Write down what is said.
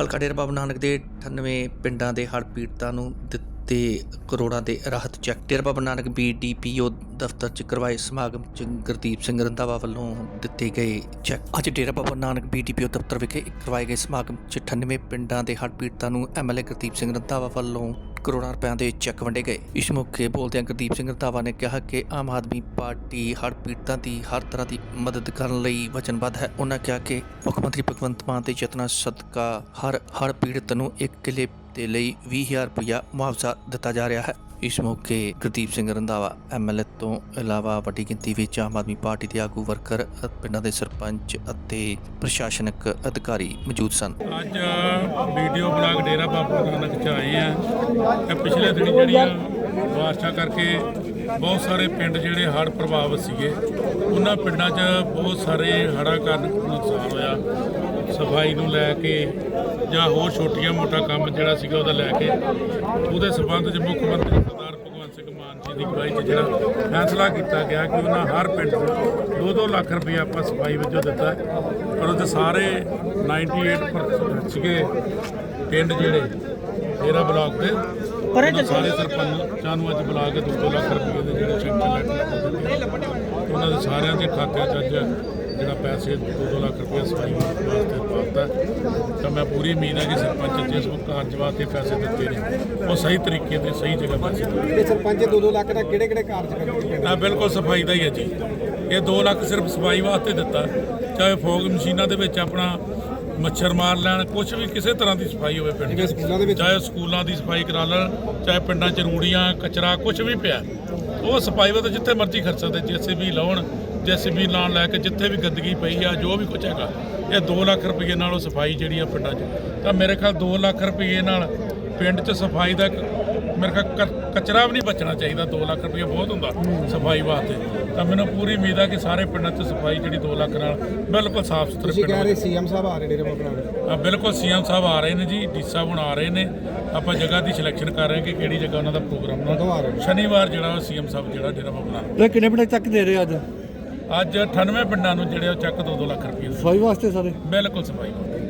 ਹਲਕਾ ਡੇਰਾ ਬਾਬਾ ਨਾਨਕ ਦੇ 98 ਪਿੰਡਾਂ ਦੇ ਹੜ੍ਹ ਪੀੜਤਾਂ ਨੂੰ ਦਿੱਤੇ ਕਰੋੜਾਂ ਦੇ ਰਾਹਤ ਚੈੱਕ। ਡੇਰਾ ਬਾਬਾ ਨਾਨਕ ਬੀਡੀਪੀਓ ਦਫ਼ਤਰ 'ਚ ਕਰਵਾਏ ਸਮਾਗਮ 'ਚ ਗੁਰਦੀਪ ਸਿੰਘ ਰੰਧਾਵਾ ਵੱਲੋਂ ਦਿੱਤੇ ਗਏ ਚੈੱਕ। ਅੱਜ ਡੇਰਾ ਬਾਬਾ ਨਾਨਕ ਬੀਡੀਪੀਓ ਦਫ਼ਤਰ ਵਿਖੇ ਕਰਵਾਏ ਗਏ ਸਮਾਗਮ 'ਚ 98 ਪਿੰਡਾਂ ਦੇ ਹੜ੍ਹ ਪੀੜਤਾਂ ਨੂੰ ਐਮਐਲਏ ਗੁਰਦੀਪ ਸਿੰਘ ਰੰਧਾਵਾ ਵੱਲੋਂ ਕਰੋੜਾਂ ਰੁਪਏ ਦੇ ਚੈੱਕ ਵੰਡੇ ਗਏ। ਇਸ ਮੌਕੇ ਬੋਲਦਿਆਂ ਗੁਰਦੀਪ ਸਿੰਘ ਰੰਧਾਵਾ ਨੇ ਕਿਹਾ ਕਿ ਆਮ ਆਦਮੀ ਪਾਰਟੀ ਹੜ੍ਹ ਪੀੜਤਾਂ ਦੀ ਹਰ ਤਰ੍ਹਾਂ ਦੀ ਮਦਦ ਕਰਨ ਲਈ ਵਚਨਬੱਧ ਹੈ। ਉਹਨਾਂ ਕਿਹਾ ਕਿ ਮੁੱਖ ਮੰਤਰੀ ਭਗਵੰਤ ਮਾਨ ਦੇ ਯਤਨਾਂ ਸਦਕਾ ਹਰ ਹਰ ਪੀੜਤ ਨੂੰ ਇੱਕ ਕਿੱਲੇ ਦੇ ਲਈ 20000 ਰੁਪਇਆ ਮੁਆਵਜ਼ਾ ਦਿੱਤਾ ਜਾ ਰਿਹਾ ਹੈ। ਇਸ ਮੌਕੇ ਗੁਰਦੀਪ ਸਿੰਘ ਰੰਧਾਵਾ ਐਮਐਲਏ ਤੋਂ ਇਲਾਵਾ ਵੱਡੀ ਗਿਣਤੀ ਵਿੱਚ ਆਮ ਆਦਮੀ ਪਾਰਟੀ ਦੇ ਆਗੂ ਵਰਕਰ, ਪਿੰਡਾਂ ਦੇ ਸਰਪੰਚ ਅਤੇ ਪ੍ਰਸ਼ਾਸਨਿਕ ਅਧਿਕਾਰੀ ਮੌਜੂਦ ਸਨ। ਅੱਜ ਵੀਡੀਓ ਬਲਾਗ ਡੇਰਾ ਬਾਬਾ ਨਾਨਕ ਚ ਆਏ ਆ। ਪਿਛਲੇ ਦਿਨੀ ਜਿਹੜੀਆਂ ਬਾਰਿਸ਼ਾਂ ਕਰਕੇ ਬਹੁਤ ਸਾਰੇ ਪਿੰਡ ਜਿਹੜੇ ਹੜ੍ਹ ਪ੍ਰਭਾਵਿਤ ਸੀਗੇ, ਉਹਨਾਂ ਪਿੰਡਾਂ 'ਚ ਬਹੁਤ ਸਾਰੇ ਹੜ੍ਹਾਂ ਕਾਰਨ ਨੁਕਸਾਨ ਹੋਇਆ। ਸਫ਼ਾਈ ਨੂੰ ਲੈ ਕੇ ਜਾਂ ਹੋਰ ਛੋਟੀਆਂ ਮੋਟਾ ਕੰਮ ਜਿਹੜਾ ਸੀਗਾ ਉਹਦਾ ਲੈ ਕੇ, ਉਹਦੇ ਸਬੰਧ 'ਚ ਮੁੱਖ ਮੰਤਰੀ ਸਰਦਾਰ ਭਗਵੰਤ ਸਿੰਘ ਮਾਨ ਜੀ ਦੀ ਅਗਵਾਈ 'ਚ ਜਿਹੜਾ ਫੈਸਲਾ ਕੀਤਾ ਗਿਆ ਕਿ ਉਹਨਾਂ ਹਰ ਪਿੰਡ ਨੂੰ 2-2 ਲੱਖ ਰੁਪਏ ਆਪਾਂ ਸਫ਼ਾਈ ਵਜੋਂ ਦਿੱਤਾ ਪਰ ਉਹਦੇ ਸਾਰੇ 98% ਸੀਗੇ ਪਿੰਡ ਜਿਹੜੇ, ਡੇਰਾ ਬਲਾਕ ਦੇ। ਪਰ ਸਾਰੇ ਸਰਪੰਚਾਂ ਨੂੰ ਅੱਜ ਬੁਲਾ ਕੇ 2 ਲੱਖ ਰੁਪਏ ਦੇ ਜਿਹੜੇ ਲੈਟਰ ਉਹਨਾਂ ਦੇ ਸਾਰਿਆਂ ਦੇ ਖਾਤਿਆਂ 'ਚ ਅੱਜ ਜਿਹੜਾ ਪੈਸੇ 2 ਲੱਖ ਰੁਪਏ ਸਫ਼ਾਈ ਵਾਸਤੇ ਪਾਤਾ ਤਾਂ ਮੈਂ ਪੂਰੀ ਉਮੀਦ ਹੈ ਕਿ ਸਰਪੰਚ ਜਿਸ ਕਾਰਜ ਵਾਸਤੇ ਪੈਸੇ ਦਿੱਤੇ ਨੇ। ਉਹ ਸਹੀ ਤਰੀਕੇ ਤੇ ਸਹੀ ਜਗ੍ਹਾ ਪੈਸੇ। ਇਹ ਸਰਪੰਚ 2-2 ਲੱਖ ਦਾ ਕਿਹੜੇ ਕਿਹੜੇ ਕਾਰਜ ਕਰਦੇ ਬਿਲਕੁਲ ਸਫ਼ਾਈ ਦਾ ਹੀ ਹੈ ਜੀ। ਇਹ 2 ਲੱਖ ਸਿਰਫ ਸਫ਼ਾਈ ਵਾਸਤੇ ਦਿੱਤਾ। ਚਾਹੇ ਫੋਗ ਮਸ਼ੀਨਾਂ ਦੇ ਵਿੱਚ ਆਪਣਾ ਮੱਛਰ ਮਾਰ ਲੈਣ ਕੁਝ ਵੀ ਕਿਸੇ ਤਰ੍ਹਾਂ ਦੀ ਸਫ਼ਾਈ ਹੋਵੇ ਪਿੰਡ ਜਿਵੇਂ ਸਕੂਲਾਂ ਦੇ ਵਿੱਚ? ਚਾਹੇ ਸਕੂਲਾਂ ਦੀ ਸਫ਼ਾਈ ਕਰਾ ਲੈਣ ਚਾਹੇ ਪਿੰਡਾਂ 'ਚ ਰੂੜੀਆਂ ਕਚਰਾ ਕੁਝ ਵੀ ਪਿਆ। ਉਹ ਸਫ਼ਾਈ ਵਾਸਤੇ ਜਿੱਥੇ ਮਰਜ਼ੀ ਖਰਚ ਸਕਦੇ ਜੈਸੇ ਵੀ ਲਾਉਣ ਜੈਸੇ ਵੀ ਲਾਉਣ ਲੈ ਕੇ ਜਿੱਥੇ ਵੀ ਗੰਦਗੀ ਪਈ ਆ ਜੋ ਵੀ ਕੁਝ ਹੈਗਾ ਇਹ 2 ਲੱਖ ਰੁਪਏ ਨਾਲ ਉਹ ਸਫ਼ਾਈ ਜਿਹੜੀ ਆ ਪਿੰਡਾਂ 'ਚ। ਤਾਂ ਮੇਰੇ ਖਿਆਲ 2 ਲੱਖ ਰੁਪਏ ਨਾਲ ਪਿੰਡ 'ਚ ਸਫ਼ਾਈ ਦਾ ਮੇਰੇ ਖਿਆਲ ਕ- ਕਚਰਾ ਵੀ ਨਹੀਂ ਬਚਣਾ ਚਾਹੀਦਾ 2 ਲੱਖ ਰੁਪਏ ਬਹੁਤ ਹੁੰਦਾ ਸਫ਼ਾਈ ਵਾਸਤੇ। ਤਾਂ ਮੈਨੂੰ ਪੂਰੀ ਉਮੀਦ ਆ ਕਿ ਸਾਰੇ ਪਿੰਡਾਂ 'ਚ ਸਫ਼ਾਈ ਜਿਹੜੀ 2 ਲੱਖ ਨਾਲ ਬਿਲਕੁਲ ਸਾਫ਼ ਸੁਥਰੇ ਤੁਸੀਂ ਪਿੰਡ ਕਹਿ ਰਹੇ ਸੀਐਮ ਸਾਹਿਬ ਆ ਰਹੇ ਡੇਰੇ ਬਾਬਾ ਨਾਨਕ। ਆ ਬਿਲਕੁਲ ਸੀਐਮ ਸਾਹਿਬ ਆ ਰਹੇ ਨੇ ਜੀ ਡੀ ਸਾਹਿਬ ਹੁਣ ਆ ਰਹੇ ਨੇ। ਆਪਾਂ ਜਗ੍ਹਾ ਦੀ ਸਿਲੈਕਸ਼ਨ ਕਰ ਰਹੇ ਹਾਂ ਕਿ ਕਿਹੜੀ ਜਗ੍ਹਾ ਉਹਨਾਂ ਦਾ ਪ੍ਰੋਗਰਾਮ ਕਦੋਂ ਆ ਰਹੇ ਹੋਣਾ ਨੇ? ਸ਼ਨੀਵਾਰ ਜਿਹੜਾ ਸੀਐਮ ਸਾਹਿਬ ਜਿਹੜਾ ਡੇਰਾ ਨਾਨਕ। ਇਹ ਕਿੰਨੇ ਪਿੰਡ ਤੱਕ ਦੇ ਰਹੇ ਅੱਜ? ਅੱਜ 98 ਪਿੰਡਾਂ ਨੂੰ ਜਿਹੜੇ ਉਹ ਚੱਕ 2-2 ਲੱਖ ਰੁਪਏ ਦੇ। ਸਫ਼ਾਈ ਵਾਸਤੇ ਸਾਰੇ? ਬਿਲਕੁਲ ਸਫ਼ਾਈ